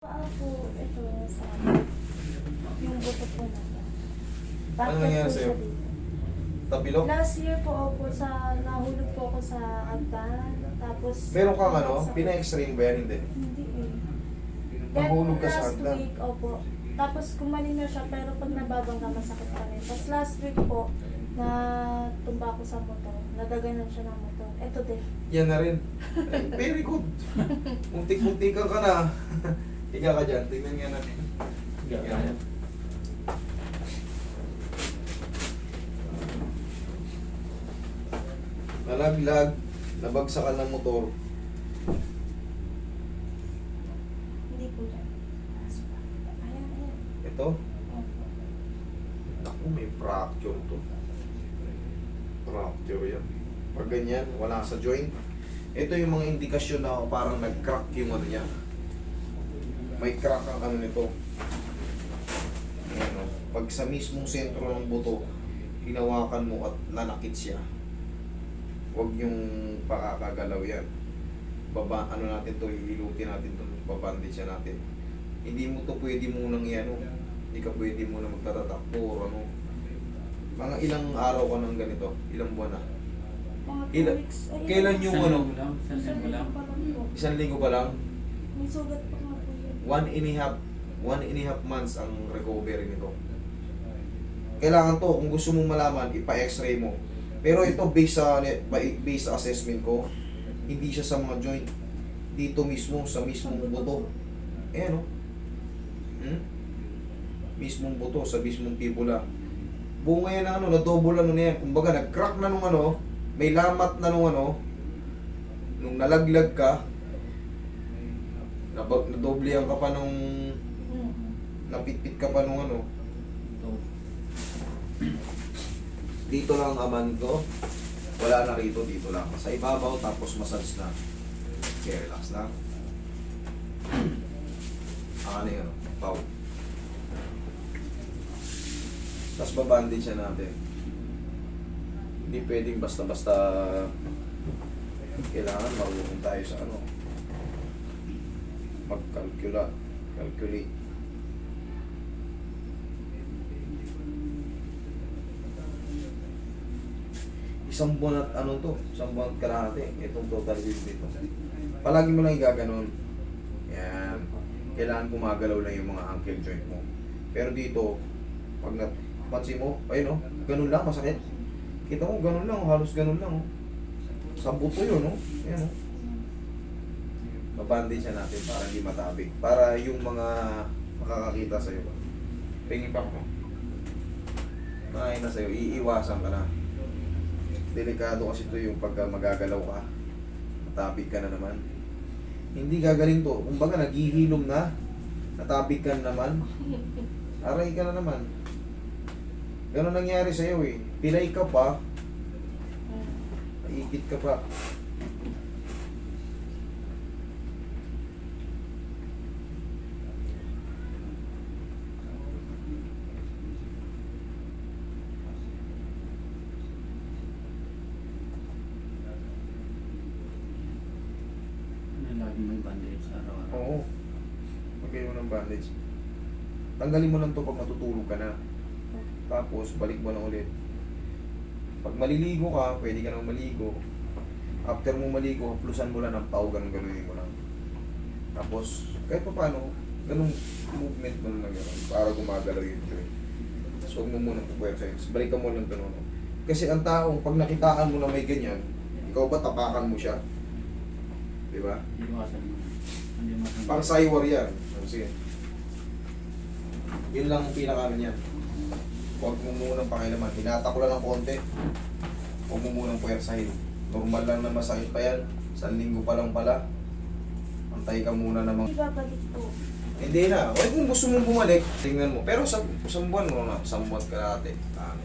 Paa po, ito sa yung buto po na to. Ano nangyari sa'yo? Tapilok? Last year po ako sa, nahulog po ako sa agdan. Tapos, Meron kang ano? sa- Pina-x-ray ba yan? Hindi. Hindi eh. Nahulog ka sa last week, opo. Tapos kumaling na siya, pero pag nababangga, masakit pa rin. Tapos last week po, na tumba ako sa motor. Nadaganan siya ng motor. Ito din. Yan na rin. Ay, very good. Muntik-muntikan ka na. Higa ka dyan. Tingnan nga natin. Higa ka dyan. Nalaglag, nabagsakan ng motor. Hindi po yan. Taas pa. Ayan, ayan. Ito, naku, may fracture to. Fracture yan. Pag ganyan, wala sa joint. Ito yung mga indikasyon na parang nag-crack yung ano niya. May crack ang ano nito. Ayan, oh. Pag sa mismong sentro ng buto, hinawakan mo at nanakit siya. Huwag yung pakakagalaw yan. Baba, ano natin to, hilutin natin to, babandage siya natin. Hindi mo to pwede munang yan, oh. Hindi ka pwede muna magtatatakbo or ano. Mga ilang araw ka ng ganito, ilang buwan na. Mga two Ilan- weeks. Ayun. kailan yung Isang ano? linggo lang, isang linggo lang. Isang linggo pa lang, May sugat pa nga. One and a half, one and a half months ang recovery nito. Kailangan to, kung gusto mong malaman, ipa-x-ray mo. Pero ito, based sa, based sa assessment ko, hindi siya sa mga joint. Dito mismo, sa mismong buto. Ayan o. Hmm? Mismong buto, sa mismong fibula. Bunga yan ng ano, na-double ano na yan. Kumbaga, nag-crack na nung ano, may lamat na nung ano, nung nalaglag ka, nabag, nadoblehan ka pa nung, napitpit ka pa nung ano, dito lang ang aman ko. Wala na rito, dito lang. Sa ibabaw, tapos massage na. Okay, relax lang. Ang ano yun, pau. Tapos babandage siya natin. Hindi pwedeng basta-basta kailangan marunong tayo sa ano mag-calculate calculate isang buwan at ano to, isang buwan at kalahati, itong total bill dito. Palagi mo lang igaganon. Yan. Kailangan gumagalaw lang yung mga ankle joint mo. Pero dito, pag napansin mo, ayun oh, ganun lang, masakit. Kita mo, ganun lang, halos ganun lang. Oh. Sa yun, oh. Ayan, oh. Babandage siya natin para hindi matabi. Para yung mga makakakita sa'yo ba. Pingin pa ko. Kain na sa'yo, iiwasan ka na delikado kasi ito yung pagka magagalaw ka. Matapik ka na naman. Hindi gagaling to. Kumbaga, naghihilom na. Natapik ka na naman. Aray ka na naman. Ganon nangyari sa'yo eh. Pilay ka pa, naikit ka pa. Ano, Lagi may bandage araw-araw. Oo. Magay mo ng bandage. Tanggalin mo lang to pag matutulog ka na. Tapos, balik mo na ulit. Pag maliligo ka, pwede ka nang maligo. After mo maligo, haplusan mo lang ng pau, ganun ganunin mo lang. Tapos, kahit pa paano, ganun movement mo lang gano'n para gumagalaw yung joint. Tapos huwag mo muna pupuwersa yun. Tapos balikan mo lang ganun. Kasi ang taong, pag nakitaan mo na may ganyan, ikaw ba tapakan mo siya? Di ba? Iwasan mo. Pang saywar yan. Sige. Yun lang ang pinaka niyan. Huwag mo munang pakilaman. Hinata ko lang ng konti. Huwag mo munang puwersahin. Normal lang na masakit pa yan. Sa linggo pa lang pala. Antay ka muna namang... Hindi babalik po. Hindi na. O kung gusto mong bumalik, tingnan mo. Pero sa isang buwan mo na, isang buwan ka natin. Ah,